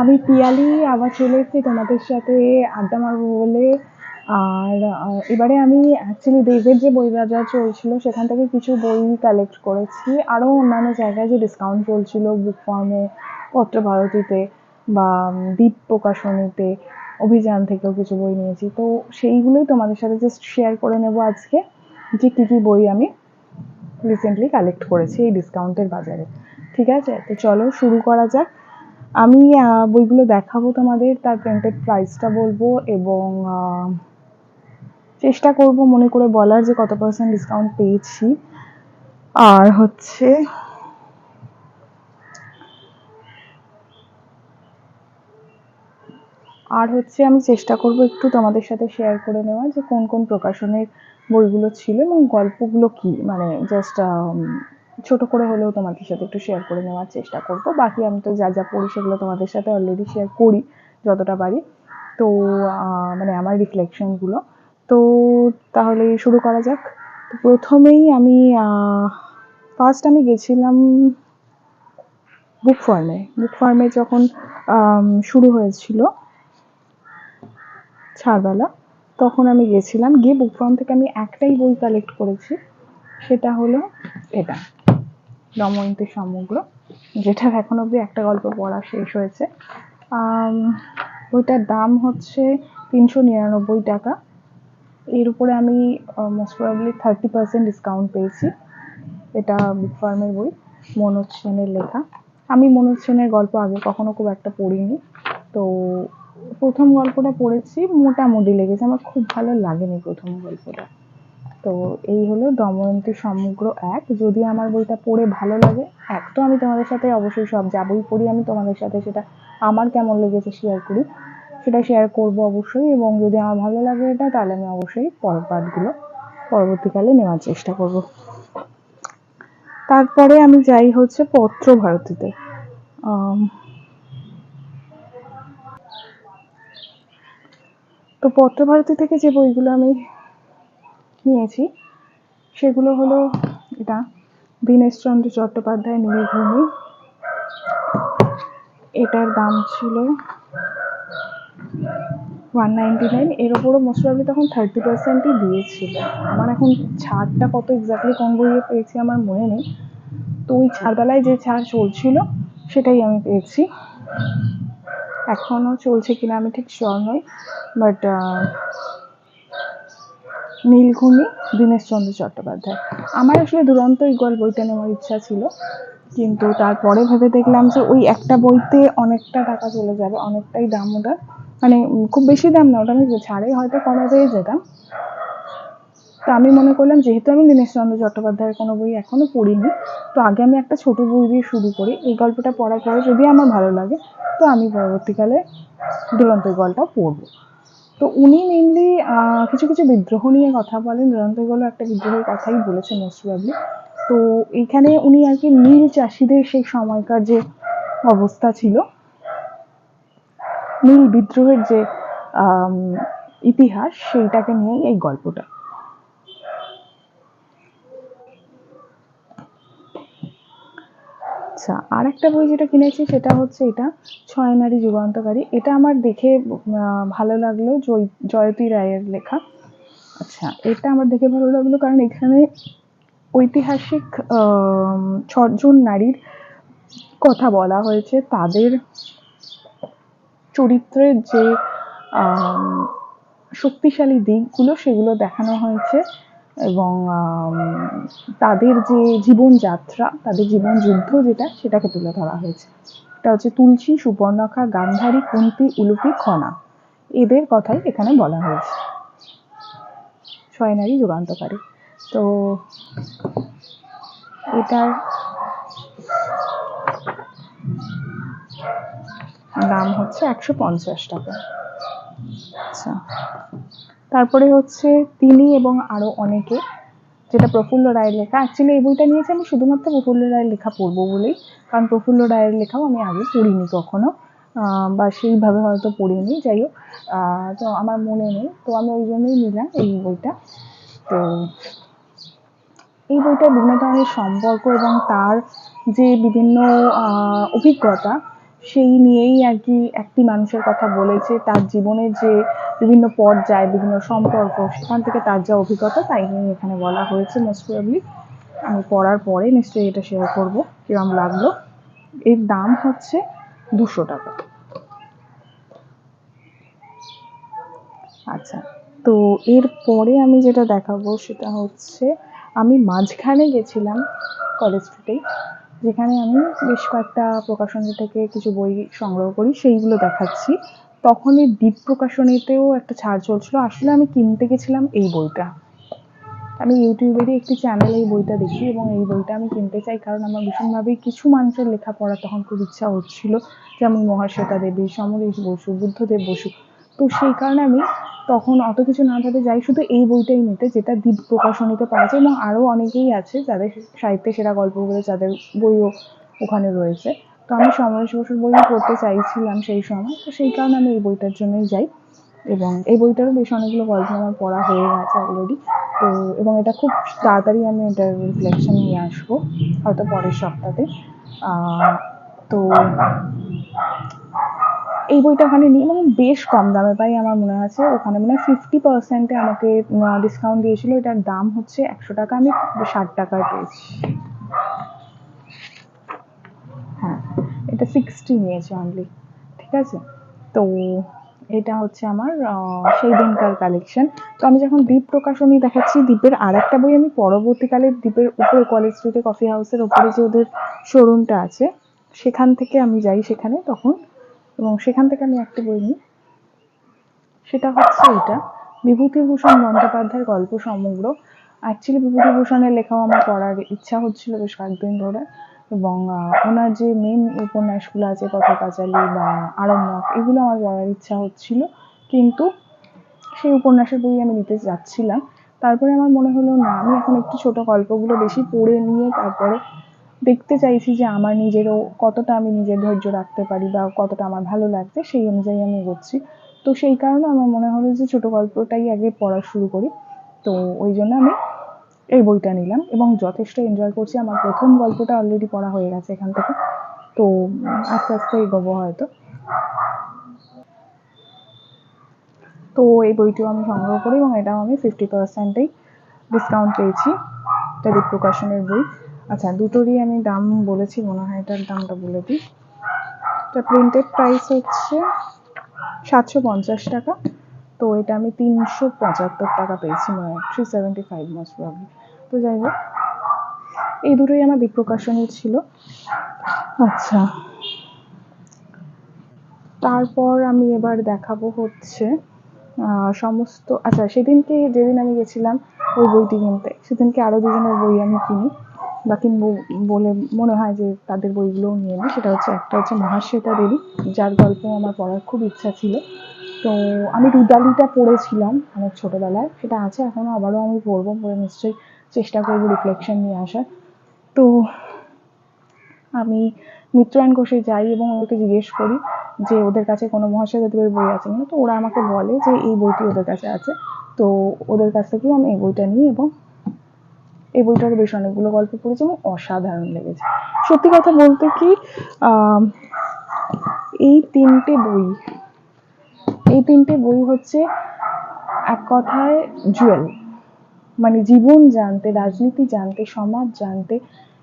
আমি পিয়ালি, আবার চলে এসেছি তোমাদের সাথে আড্ডা মারবো বলে। আর এবারে আমি অ্যাকচুয়ালি দেবের যে বই বাজার চলছিল, সেখান থেকে কিছু বই কালেক্ট করেছি। আরও অন্যান্য জায়গায় যে ডিসকাউন্ট চলছিল বুক ফার্মে পত্রভারতীতে বা দীপ প্রকাশনীতে, অভিযান থেকেও কিছু বই নিয়েছি। তো সেইগুলোই তোমাদের সাথে জাস্ট শেয়ার করে নেব আজকে, যে কী কী বই আমি রিসেন্টলি কালেক্ট করেছি এই ডিসকাউন্টের বাজারে। ঠিক আছে? তো চলো শুরু করা যাক। আমি বইগুলো দেখাবো তোমাদের, তার প্রিন্টেড প্রাইসটা বলব এবং চেষ্টা করব মনে করে বলার যে কত পার্সেন্ট ডিসকাউন্ট পেয়েছি। আর হচ্ছে আর হচ্ছে আমি চেষ্টা করব একটু তোমাদের সাথে শেয়ার করে নেওয়া যে কোন কোন প্রকাশনের বইগুলো ছিল এবং গল্পগুলো কি মানে জাস্ট ছোট করে হলেও তোমাদের সাথে একটু শেয়ার করে নেওয়ার চেষ্টা করব। বাকি আমি তো যা যা পড়ি সেগুলো তোমাদের সাথে অলরেডি শেয়ার করি, যতটা পারি। তো মানে আমার রিফ্লেকশনগুলো তো, তাহলে শুরু করা যাক। তো প্রথমেই আমি ফার্স্ট আমি গেছিলাম বুক ফার্মে বুক ফার্মে যখন শুরু হয়েছিল ছাড়বেলা, তখন আমি গেছিলাম। গিয়ে বুক ফার্ম থেকে আমি একটাই বই কালেক্ট করেছি। সেটা হলো এটা। দময়ন্তী সমগ্র যেটার এখন অবধি একটা গল্প পড়া শেষ হয়েছে। আম, বইটার দাম হচ্ছে তিনশো নিরানব্বই টাকা। এর উপরে আমি most probably thirty percent discount পেয়েছি। এটা বুক ফার্মের বই মনোজ সেনের লেখা। আমি মনোজ সেনের গল্প আগে কখনো খুব একটা পড়িনি। তো প্রথম গল্পটা পড়েছি মোটামুটি লেগেছে। আমার খুব ভালো লাগেনি প্রথম গল্পটা। তো এই হলো দময়ন্তী সমগ্র এক। যদি আমার বইটা পড়ে ভালো লাগে, এক তো আমি তোমাদের সাথে অবশ্যই সব যা বই পড়ি আমি তোমাদের সাথে সেটা আমার কেমন লেগেছে শেয়ার করি, সেটা শেয়ার করব অবশ্যই। এবং যদি আমার ভালো লাগে এটা, তাহলে আমি অবশ্যই পরের পাঠগুলো পরবর্তীকালে নেওয়ার চেষ্টা করব। তারপরে আমি যাই হচ্ছে পত্র ভারতীতে। তো পত্রভারতী থেকে যে বইগুলো আমি নিয়েছি। সেগুলো হলো এটা, দীনেশচন্দ্র চট্টোপাধ্যায় নীলভূমি এটার দাম ছিল ওয়ান নাইনটি নাইন এর ওপরও মোস্ট প্রবলি তখন থার্টি পার্সেন্টই দিয়েছিল। আমার এখন ছাড়টা কত এক্স্যাক্টলি কম বইয়ে পেয়েছি আমার মনে নেই। তো ওই ছাড়বেলায় যে ছাড় চলছিল, সেটাই আমি পেয়েছি। এখনও চলছে কিনা আমি ঠিক শিওর নই বাট নীলভূমি দীনেশচন্দ্র চট্টোপাধ্যায়। আমার আসলে দুরন্ত এই গল্প বইটা নেওয়ার ইচ্ছা ছিল। কিন্তু তারপরে ভেবে দেখলাম যে ওই একটা বইতে অনেকটা টাকা চলে যাবে, অনেকটাই দাম ওটা মানে খুব বেশি দাম না, ওটা আমি ছাড়ে হয়তো কমে যেতাম। তো আমি মনে করলাম, যেহেতু আমি দীনেশচন্দ্র চট্টোপাধ্যায়ের কোনো বই এখনও পড়িনি, তো আগে আমি একটা ছোট বই দিয়ে শুরু করি। এই গল্পটা পড়ার পরে যদি আমার ভালো লাগে, তো আমি পরবর্তীকালে দুরন্ত গল্পটা পড়ব। তো উনি মেনলি কিছু কিছু বিদ্রোহ নিয়ে কথা বলেন। দুরন্ত গোলো একটা বিদ্রোহের কথাই বলেছেন মোস্ট প্রবাবলি তো এইখানে উনি আর কি নীল চাষিদের সেই সময়কার যে অবস্থা ছিল, নীল বিদ্রোহের যে ইতিহাস, সেইটাকে নিয়েই এই গল্পটা। আচ্ছা আর একটা বই যেটা কিনেছি সেটা হচ্ছে এটা, ছয় নারী যুগান্তকারী। এটা আমার দেখে ভালো লাগল জয়, জয়তী রায়ের লেখা। আচ্ছা এটা আমার দেখে ভালো লাগল কারণ এখানে ঐতিহাসিক ছজন নারীর কথা বলা হয়েছে। তাদের চরিত্রের যে শক্তিশালী দিকগুলো সেগুলো দেখানো হয়েছে। এবং তাদের যে জীবনযাত্রা, তাদের জীবন যুদ্ধ যেটা, সেটাকে তুলে ধরা হয়েছে। এটা হচ্ছে তুলসী, সুবর্ণখা, গান্ধারী, কুন্তি, উলুপি, খনা। এদের কথাই এখানে বলা হয়েছে। ছয় নারী যুগান্তকারী। তো এটার দাম হচ্ছে একশো পঞ্চাশ টাকা। আচ্ছা। তারপরে হচ্ছে তিনি এবং আরও অনেকে, যেটা প্রফুল্ল রায়ের লেখা। অ্যাকচুয়ালি এই বইটা নিয়েছি আমি শুধুমাত্র প্রফুল্ল রায়ের লেখা পড়ব বলেই, কারণ প্রফুল্ল রায়ের লেখাও আমি আগে পড়িনি কখনো বা সেইভাবে হয়তো পড়িনি, যাই হোক তো আমার মনে নেই। তো আমি ওই জন্যই নিলাম এই বইটা। তো এই বইটা বিভিন্ন ধরনের সম্পর্ক এবং তার যে বিভিন্ন অভিজ্ঞতা সেই নিয়েই আর কি একটি মানুষের কথা বলেছে। তার জীবনের যে বিভিন্ন পর্যায় বিভিন্ন সম্পর্ক, সেখান থেকে তার যা অভিজ্ঞতা তাই নিয়ে এখানে বলা হয়েছে। মোস্ট প্রবলি আমি পড়ার পরে নিশ্চয়ই এটা শেয়ার করব, কিরম লাগল। এর দাম হচ্ছে দুশো টাকা। আচ্ছা তো এরপরে আমি যেটা দেখাবো সেটা হচ্ছে, আমি মাঝখানে গেছিলাম কলেজ স্ট্রিটেই যেখানে আমি বেশ কয়েকটা প্রকাশনী থেকে কিছু বই সংগ্রহ করি, সেইগুলো দেখাচ্ছি। তখন এই দ্বীপ প্রকাশনীতেও একটা ছাড় চলছিল। আসলে আমি কিনতে গেছিলাম এই বইটা। আমি ইউটিউবেরই একটি চ্যানেলে এই বইটা দেখি এবং এই বইটা আমি কিনতে চাই কারণ আমার ভীষণভাবেই কিছু মানুষের লেখা পড়া তখন খুব ইচ্ছা হচ্ছিল। যেমন মহাশ্বেতা দেবী, সমরেশ বসু, বুদ্ধদেব বসু। তো সেই কারণে আমি তখন অত কিছু না ভেবে যাই, শুধু এই বইটাই নিতে, যেটা দ্বীপ প্রকাশনীতে পাওয়া যায় এবং আরও অনেকেই আছে যাদের সাহিত্যে সেরা গল্প বলে যাদের বইও ওখানে রয়েছে। তো আমি সমরেশ বসুর বই পড়তে চাইছিলাম সেই সময়, তো সেই কারণে আমি এই বইটার জন্যই যাই। এবং এই বইটারও বেশ অনেকগুলো গল্প আমার পড়া হয়ে গেছে অলরেডি তো এবং এটা খুব তাড়াতাড়ি আমি এটার রিফ্লেকশন নিয়ে আসব, হয়তো পরের সপ্তাহে। তো এই বইটা ওখানে নিই এবং বেশ কম দামে পাই আমার মনে আছে। ওখানে মানে ফিফটি পার্সেন্টে আমাকে ডিসকাউন্ট দিয়েছিল। এটার দাম হচ্ছে একশো টাকা। আমি ষাট টাকায় পেয়েছি। হ্যাঁ এটা সিক্সটি নিয়েছে অনলি ঠিক আছে? তো এটা হচ্ছে আমার সেই দিনকার কালেকশন তো আমি যখন দ্বীপ প্রকাশনী দেখাচ্ছি দ্বীপের আর একটা বই আমি পরবর্তীকালে দ্বীপের উপরে কলেজ স্ট্রিটে কফি হাউসের ওপরে যে ওদের শোরুমটা আছে, সেখান থেকে আমি যাই সেখানে। তখন এবং সেখান থেকে আমি একটা বই নিই। সেটা হচ্ছে এটা। বিভূতিভূষণ বন্দ্যোপাধ্যায়ের গল্প সমগ্র। অ্যাকচুয়ালি বিভূতিভূষণের লেখাও আমার পড়ার ইচ্ছা হচ্ছিল বেশ কয়েকদিন ধরে এবং ওনার যে মেন উপন্যাসগুলো আছে, পথপাঁচালী বা আরণ্যক এগুলো আমার পড়ার ইচ্ছা হচ্ছিল। কিন্তু সেই উপন্যাসের বই আমি নিতে যাচ্ছিলাম। তারপরে আমার মনে হলো, না, আমি এখন একটু ছোট গল্পগুলো বেশি পড়ে নিয়ে তারপরে দেখতে চাইছি যে আমার নিজেরও কতটা আমি নিজের ধৈর্য রাখতে পারি বা কতটা আমার ভালো লাগছে, সেই অনুযায়ী আমি এগোচ্ছি। তো সেই কারণে আমার মনে হলো যে ছোট গল্পটাই আগে পড়া শুরু করি। তো ওই জন্য আমি এই বইটা নিলাম এবং যথেষ্ট এনজয় করছি। আমার প্রথম গল্পটা অলরেডি পড়া হয়ে গেছে এখান থেকে। তো আস্তে আস্তে এগোবো হয়তো। তো এই বইটিও আমি সংগ্রহ করি এবং এটাও আমি ফিফটি পার্সেন্টেই ডিসকাউন্ট পেয়েছি। দীপ প্রকাশনের বই। আচ্ছা দুটোরই আমি দাম বলেছি, মনে হয় এটার দামটা বলে দিই। এটা প্রিন্টেড প্রাইস হচ্ছে সাতশো পঞ্চাশ টাকা। তো এটা আমি তিনশো পঁচাত্তর টাকা পেয়েছি, মনে three seventy five most probably তো যাই হোক, এই দুটোই আমার দ্বীপ প্রকাশনী ছিল। আচ্ছা তারপর আমি এবার দেখাবো হচ্ছে সমস্ত আচ্ছা সেদিনকে যেদিন আমি গেছিলাম ওই বইটি কিনতে, সেদিনকে আরও দুজনের বই আমি কিনি। বা বলে মনে হয় যে তাদের বইগুলোও নিয়ে নিই। সেটা হচ্ছে, একটা হচ্ছে মহাশ্বেতা দেবী, যার গল্প আমার পড়ার খুব ইচ্ছা ছিল। তো আমি রুদালিটা পড়েছিলাম অনেক ছোটোবেলায়। সেটা আছে এখনও আবারও আমি পড়ব পড়ে নিশ্চয়ই চেষ্টা করব রিফ্লেকশন নিয়ে আসার। তো আমি মিত্রায়ণ কোষে যাই এবং ওদেরকে জিজ্ঞেস করি যে, ওদের কাছে কোনো মহাশ্বেতা দেবের বই আছে কিনা? তো ওরা আমাকে বলে যে, এই বইটি ওদের কাছে আছে। তো ওদের কাছ থেকেই আমি এই বইটা নিই এবং এই বইটারও বেশ অনেকগুলো গল্প পড়েছি এবং অসাধারণ লেগেছে। সত্যি কথা বলতে কি এই তিনটে বই, এই তিনটে বই হচ্ছে এক কথায় জুয়েল। মানে জীবন জানতে, রাজনীতি জানতে, সমাজ জানতে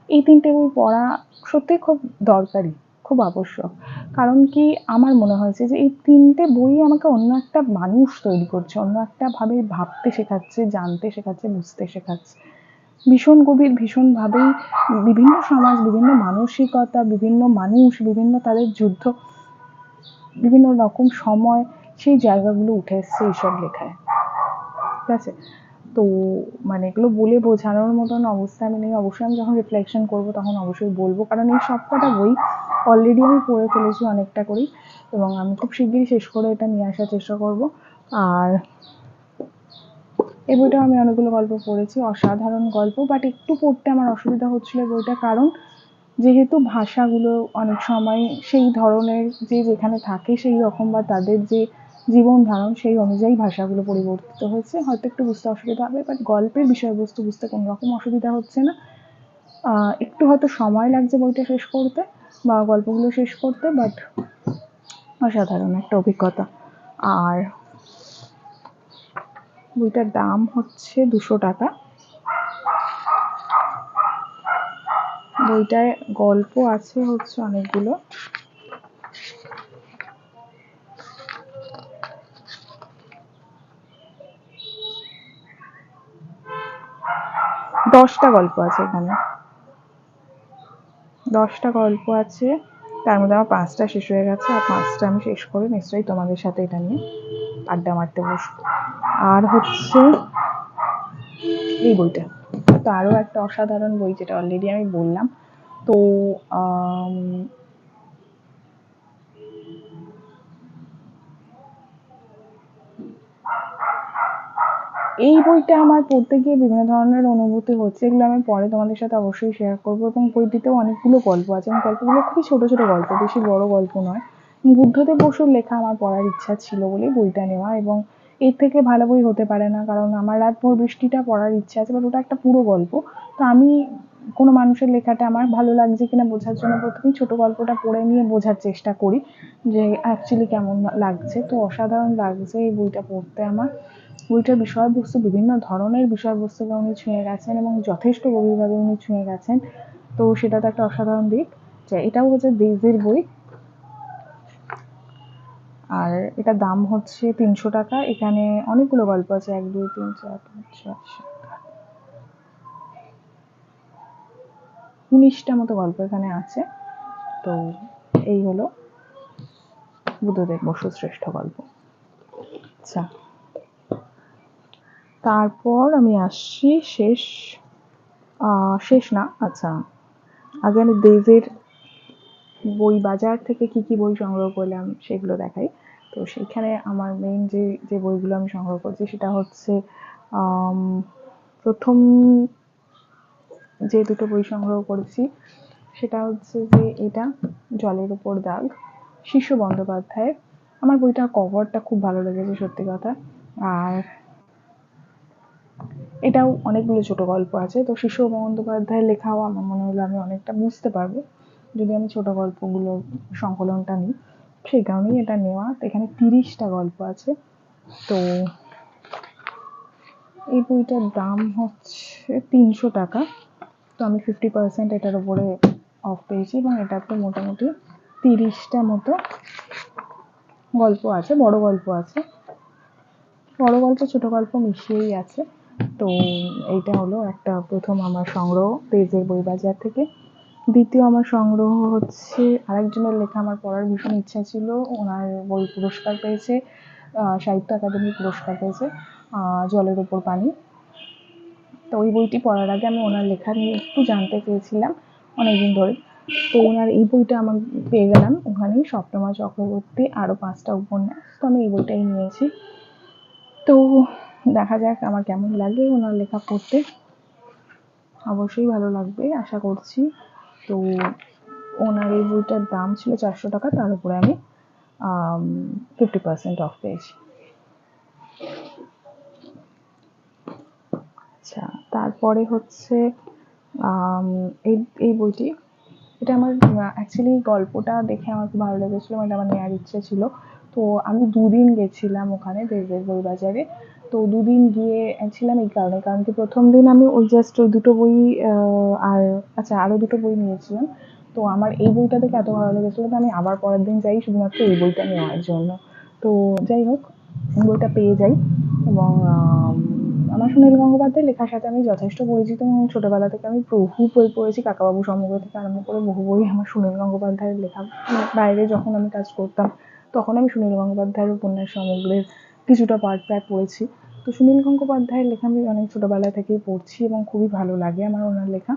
এই তিনটে বই পড়া সত্যি খুব দরকারি, খুব আবশ্যক। কারণ কি, আমার মনে হয়েছে যে এই তিনটে বই আমাকে অন্য একটা মানুষ তৈরি করছে, অন্য একটা ভাবে ভাবতে শেখাচ্ছে, জানতে শেখাচ্ছে, বুঝতে শেখাচ্ছে। ভীষণ গভীর, ভীষণভাবেই বিভিন্ন সমাজ, বিভিন্ন মানসিকতা, বিভিন্ন মানুষ, বিভিন্ন তাদের যুদ্ধ, বিভিন্ন রকম সময় সেই জায়গাগুলো উঠে এসছে এইসব লেখায়। ঠিক আছে? তো মানে এগুলো বলে বোঝানোর মতন অবস্থা আমি নেই। অবশ্যই আমি যখন রিফ্লেকশন করব তখন অবশ্যই বলব। কারণ এই সব কটা বই অলরেডি আমি পড়ে ফেলেছি অনেকটা করেই এবং আমি খুব শিগগিরই শেষ করে এটা নিয়ে আসার চেষ্টা করব। আর এই বইটাও আমি অনেকগুলো গল্প পড়েছি, অসাধারণ গল্প বাট একটু পড়তে আমার অসুবিধা হচ্ছিল বইটা কারণ যেহেতু ভাষাগুলো অনেক সময় সেই ধরনের যে যেখানে থাকে সেই রকম বা তাদের যে জীবন ধারণ সেই অনুযায়ী ভাষাগুলো পরিবর্তিত হয়েছে। হয়তো একটু বুঝতে অসুবিধা হবে বাট গল্পের বিষয়বস্তু বুঝতে কোনো রকম অসুবিধা হচ্ছে না। একটু হয়তো সময় লাগছে বইটা শেষ করতে বা গল্পগুলো শেষ করতে বাট অসাধারণ একটা অভিজ্ঞতা। আর বইটার দাম হচ্ছে দুশো টাকা। বইটায় গল্প আছে হচ্ছে অনেকগুলো। দশটা গল্প আছে এখানে। দশটা গল্প আছে, তার মধ্যে আমার পাঁচটা শেষ হয়ে গেছে, আর পাঁচটা আমি শেষ করে নিশ্চয়ই তোমাদের সাথে এটা নিয়ে আড্ডা মারতে বসবো। আর হচ্ছে এই বইটা। তো আরও একটা অসাধারণ বই যেটা অলরেডি আমি বললাম। তো এই বইটা আমার পড়তে গিয়ে বিভিন্ন ধরনের অনুভূতি হচ্ছে। এগুলো আমি পরে তোমাদের সাথে অবশ্যই শেয়ার করব এবং বইটিতেও অনেকগুলো গল্প আছে। এবং গল্পগুলো খুবই ছোট ছোট গল্প, বেশি বড় গল্প নয়। বুদ্ধদেব বসুর লেখা আমার পড়ার ইচ্ছা ছিল বলেই বইটা নেওয়া এবং এর থেকে ভালো বই হতে পারে না, কারণ আমার রাত ভোর বৃষ্টিটা পড়ার ইচ্ছা আছে, বাট ওটা একটা পুরো গল্প। তো আমি কোনো মানুষের লেখাটা আমার ভালো লাগছে কিনা বোঝার জন্য প্রথমেই ছোট গল্পটা পড়ে নিয়ে বোঝার চেষ্টা করি যে অ্যাকচুয়ালি কেমন লাগছে। তো অসাধারণ লাগছে এই বইটা পড়তে আমার। বইটার বিষয়বস্তু বিভিন্ন ধরনের বিষয়বস্তুকে উনি ছুঁয়ে গেছেন এবং যথেষ্ট গভীরভাবে উনি ছুঁয়ে গেছেন। তো সেটা তো একটা অসাধারণ দিক। যে এটাও হচ্ছে দেশের বই। আর এটার দাম হচ্ছে তিনশো টাকা। এখানে অনেকগুলো গল্প আছে, এক, দুই, তিন, চার, পাঁচ, ছয়, সাত উনিশটা মতো গল্প এখানে আছে। তো এই হলো বুদ্ধদেব বসু শ্রেষ্ঠ গল্প। আচ্ছা। তারপর আমি আসছি শেষ শেষ না আচ্ছা। আগে আমি দেবের বই বাজার থেকে কি কি বই সংগ্রহ করলাম সেগুলো দেখাই। তো সেইখানে আমার মেইন যে যে বইগুলো আমি সংগ্রহ করছি সেটা হচ্ছে প্রথম যে দুটো বই সংগ্রহ করেছি সেটা হচ্ছে যে এটা, জলের উপর দাগ, শিশু বন্দ্যোপাধ্যায়ের। আমার বইটার কভারটা খুব ভালো লেগেছে, সত্যি কথা। আর এটাও অনেকগুলো ছোট গল্প আছে। তো শিশু বন্দ্যোপাধ্যায়ের লেখাও আমার মনে হলো আমি অনেকটা বুঝতে পারব। যদি আমি ছোট গল্পগুলোর সংকলনটা নিই সেই কারণেই এটা নেওয়া এখানে তিরিশটা গল্প আছে। তো এই বইটার দাম হচ্ছে তিনশো টাকা। তো আমি ফিফটি পার্সেন্ট এটার উপরে অফ পেয়েছি এবং এটাতে মোটামুটি তিরিশটা মতো গল্প আছে, বড় গল্প আছে। বড় গল্প, ছোট গল্প মিশিয়েই আছে। তো এইটা হলো একটা প্রথম আমার সংগ্রহ, পেজের বই বাজার থেকে। দ্বিতীয় আমার সংগ্রহ হচ্ছে, আরেকজনের লেখা আমার পড়ার ভীষণ ইচ্ছা ছিল, ওনার বই পুরস্কার পেয়েছে সাহিত্য একাডেমি পুরস্কার পেয়েছে জলের ওপর পানি। তো ওই বইটি পড়ার আগে আমি ওনার লেখা নিয়ে একটু জানতে চেয়েছিলাম অনেকদিন ধরে। তো ওনার এই বইটা আমার পেয়ে গেলাম ওখানেই, সপ্তমা চক্রবর্তী, আরও পাঁচটা উপন্যাস। তো আমি এই বইটাই নিয়েছি। তো দেখা যাক আমার কেমন লাগে ওনার লেখা পড়তে। অবশ্যই ভালো লাগবে, আশা করছি। তো ওনার এই বইটার দাম ছিল চারশো টাকা, তার উপরে আমি ফিফটি পার্সেন্ট অফ পেয়েছি। আচ্ছা তারপরে হচ্ছে এই এই বইটি, এটা আমার অ্যাকচুয়ালি গল্পটা দেখে আমার খুব ভালো লেগেছিলো এটা আমার নেওয়ার ইচ্ছে ছিল। তো আমি দুদিন গেছিলাম ওখানে দেবের বই বাজারে তো দুদিন গিয়ে ছিলাম এই কারণে। কারণ কি প্রথম দিন আমি ওই জাস্ট ওই দুটো বই আর আচ্ছা আরও দুটো বই নিয়েছিলাম। তো আমার এই বইটা দেখে এত ভালো লেগেছিলো তো আমি আবার পরের দিন যাই শুধুমাত্র এই বইটা নেওয়ার জন্য। তো যাই হোক বইটা পেয়ে যাই এবং আমার সুনীল গঙ্গোপাধ্যায়ের লেখার সাথে আমি যথেষ্ট পরিচিত এবং ছোটোবেলা থেকে আমি বহু বই পড়েছি, কাকাবাবু সমগ্র থেকে আরম্ভ করে বহু বই আমার সুনীল গঙ্গোপাধ্যায়ের লেখা। বাইরে যখন আমি কাজ করতাম, তখন আমি সুনীল গঙ্গোপাধ্যায়ের উপন্যাস সমগ্রের কিছুটা পার্ট প্রায় পড়েছি। তো সুনীল গঙ্গোপাধ্যায়ের লেখা আমি অনেক ছোটোবেলা থেকেই পড়ছি এবং খুবই ভালো লাগে আমার ওনার লেখা।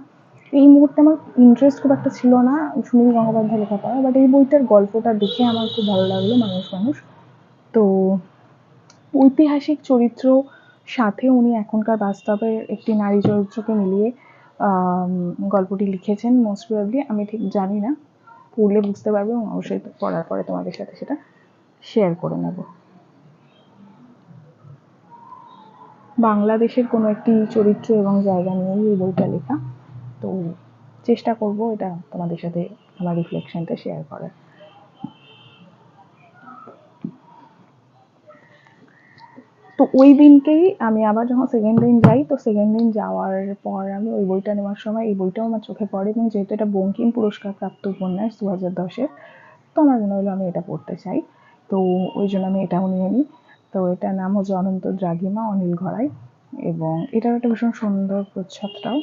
এই মুহূর্তে আমার ইন্টারেস্ট খুব একটা ছিল না সুনীল গঙ্গোপাধ্যায় লেখা পড়া বাট এই বইটার গল্পটা দেখে আমার খুব ভালো লাগল মানুষ মানুষ। তো ঐতিহাসিক চরিত্র সাথে উনি এখনকার বাস্তবের একটি নারী চরিত্রকে মিলিয়ে গল্পটি লিখেছেন মোস্ট প্রবাবলি আমি ঠিক জানি না। পড়লে বুঝতে পারব এবং অবশ্যই পড়ার পরে তোমাদের সাথে সেটা শেয়ার করে নেব। বাংলাদেশের কোনো একটি চরিত্র এবং জায়গা নিয়েই এই বইটা লেখা। তো চেষ্টা করব এটা তোমাদের সাথে আমার রিফ্লেকশনটা শেয়ার করার। তো ওই দিনকেই আমি আবার যখন সেকেন্ড দিন যাই, তো সেকেন্ড দিন যাওয়ার পর আমি ওই বইটা নেওয়ার সময় এই বইটাও আমার চোখে পড়ে এবং যেহেতু এটা বঙ্কিম পুরস্কার প্রাপ্ত উপন্যাস দু হাজার দশের, তো আমার মনে হলো আমি এটা পড়তে চাই। তো ওই জন্য আমি এটাও নিয়ে নিই। তো এটার নাম হচ্ছে অনন্ত দ্রাঘিমা, অনিল ঘরাই এবং এটার একটা ভীষণ সুন্দর প্রচ্ছদটাও।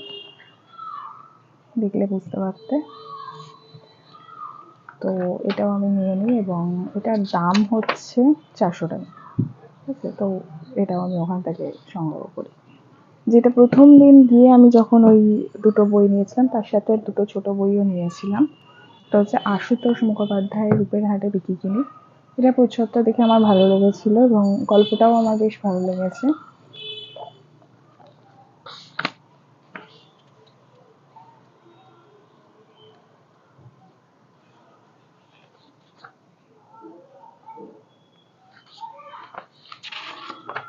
দেখলে বুঝতে পারতে। তো এটাও আমি নিয়ে নিই এবং এটার দাম হচ্ছে চারশো টাকা। ঠিক আছে? তো এটাও আমি ওখান থেকে সংগ্রহ করি। যেটা প্রথম দিন গিয়ে আমি যখন ওই দুটো বই নিয়েছিলাম, তার সাথে দুটো ছোট বইও নিয়েছিলাম। এটা হচ্ছে আশুতোষ মুখোপাধ্যায়ের রূপের হাটে বিক্রি কিনি। এটা প্রচ্ছদটা দেখে আমার ভালো লেগেছিল এবং গল্পটাও আমার বেশ ভালো লেগেছে।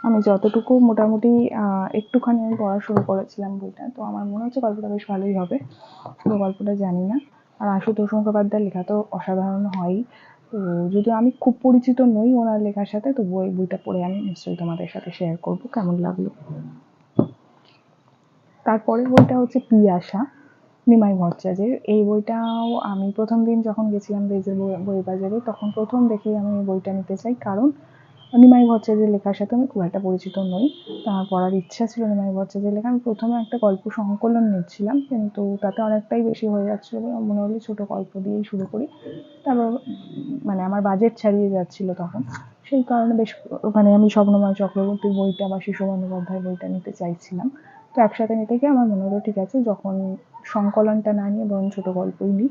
আমি যতটুকু মোটামুটি একটুখানি আমি পড়া শুরু করেছিলাম বইটা, তো আমার মনে হচ্ছে গল্পটা বেশ ভালোই হবে। গল্পটা জানি না। আর আশুতোষ মুখোপাধ্যায়ের লেখা তো অসাধারণ হয়ই। তো যদিও আমি খুব পরিচিত নই ওনার লেখার সাথে, তো বই, বইটা পড়ে আমি নিশ্চয়ই তোমাদের সাথে শেয়ার করব, কেমন লাগল? তারপরে বইটা হচ্ছে পিয়াসা নিমাই ভট্টাচার্যের। এই বইটাও আমি প্রথম দিন যখন গেছিলাম বেজের বই বাজারে তখন প্রথম দেখেই আমি এই বইটা নিতে চাই। কারণ নিমাই ভট্টাচার্যের লেখার সাথে আমি খুব একটা পরিচিত নই। তা পড়ার ইচ্ছা ছিল নিমাই ভট্টাচার্যের লেখা। আমি প্রথমে একটা গল্প সংকলন নিচ্ছিলাম, কিন্তু তাতে অনেকটাই বেশি হয়ে যাচ্ছিল বলে মনে হলো ছোটো গল্প দিয়েই শুরু করি। তারপর মানে আমার বাজেট ছাড়িয়ে যাচ্ছিল তখন। সেই কারণে বেশ মানে আমি স্বপ্নময় চক্রবর্তীর বইটা বা শিশু বন্দ্যোপাধ্যায়ের বইটা নিতে চাইছিলাম। তো একসাথে নিতে গিয়ে আমার মনে হলো, ঠিক আছে, যখন সংকলনটা না নিয়ে বরং ছোটো গল্পই নিই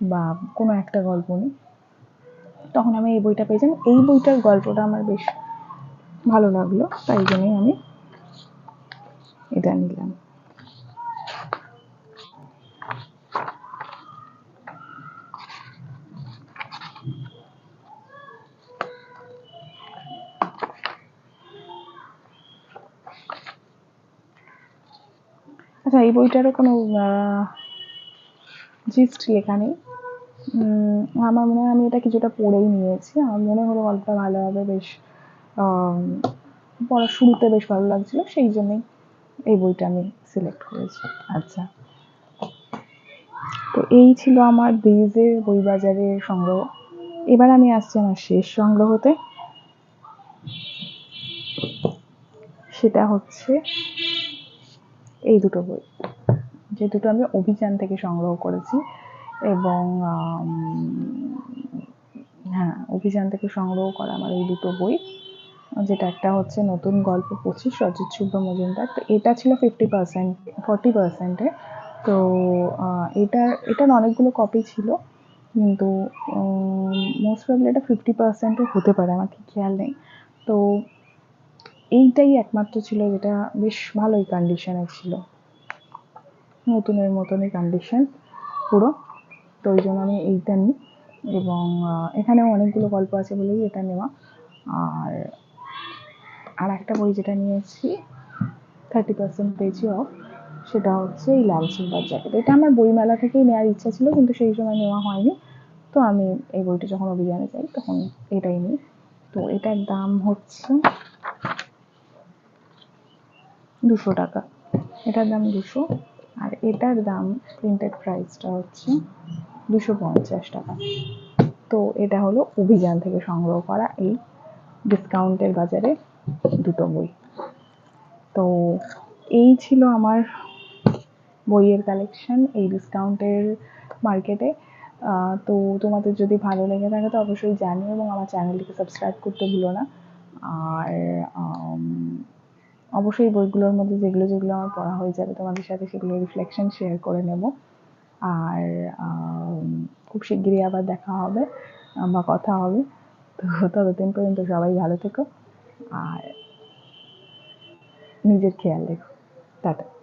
বা কোনো একটা গল্প নিই তখন আমি এই বইটা পেয়েছিলাম এই বইটার গল্পটা আমার বেশ ভালো লাগল, তাই জন্যই আমি এটা নিলাম। আচ্ছা এই বইটারও কোনো জিস্ট লেখা নেই? আমার মনে হয় আমি এটা কিছুটা পড়েই নিয়েছি। আমার মনে হলো গল্পটা ভালো হবে, বেশ পড়ার শুরুতে বেশ ভালো লাগছিল, সেই জন্যই এই বইটা আমি সিলেক্ট করেছি। আচ্ছা। তো এই ছিল আমার ব্রিজের বই বাজারের সংগ্রহ। এবার আমি আসছি আমার শেষ সংগ্রহতে। সেটা হচ্ছে এই দুটো বই। যে দুটো আমি অভিযান থেকে সংগ্রহ করেছি। এবং হ্যাঁ অভিযান থেকে সংগ্রহ করা আমার এই দুটো বই, যেটা একটা হচ্ছে নতুন গল্প পঁচিশ, অজিত শুভ্র মজুমদার। তো এটা ছিল ফিফটি পার্সেন্ট ফর্টি পার্সেন্টে তো এটার এটার অনেকগুলো কপি ছিল, কিন্তু মোস্ট প্রবলি এটা ফিফটি পার্সেন্টও হতে পারে, আমার ঠিক খেয়াল নেই। তো, এইটাই একমাত্র ছিল যেটা বেশ ভালোই কন্ডিশনে ছিল। নতুনের মতনই কন্ডিশন পুরো। তো ওই জন্য আমি এইটা নিই। এবং এখানেও অনেকগুলো গল্প আছে বলেই এটা নেওয়া। আর আর একটা বই যেটা নিয়েছি থার্টি পার্সেন্ট পেয়েছি অফ সেটা হচ্ছে এই লাল সিলভার জ্যাকেট এটা আমার বইমেলা থেকেই নেওয়ার ইচ্ছা ছিল, কিন্তু সেই সময় নেওয়া হয়নি। তো আমি এই বইটা যখন অভিযানে যাই, তখন এটাই নিই। তো এটার দাম হচ্ছে দুশো টাকা। এটার দাম দুশো। আর এটার দাম প্রিন্টেড প্রাইসটা হচ্ছে দুশো পঞ্চাশ টাকা। তো এটা হলো অভিযান থেকে সংগ্রহ করা এই ডিসকাউন্টের বাজারে দুটো বই। তো এই ছিল আমার বইয়ের কালেকশন এই ডিসকাউন্টের মার্কেটে তো তোমাদের যদি ভালো লেগে থাকে তো অবশ্যই জানিও এবং আমার চ্যানেলটিকে সাবস্ক্রাইব করতে ভুলো না। আর অবশ্যই বইগুলোর মধ্যে যেগুলো যেগুলো আমার পড়া হয়ে যাবে তোমাদের সাথে সেগুলো রিফ্লেকশন শেয়ার করে নেব। আর খুব শিগগিরই আবার দেখা হবে বা কথা হবে। তো ততদিন পর্যন্ত সবাই ভালো থেকো আর নিজের খেয়াল রেখো। টাটা।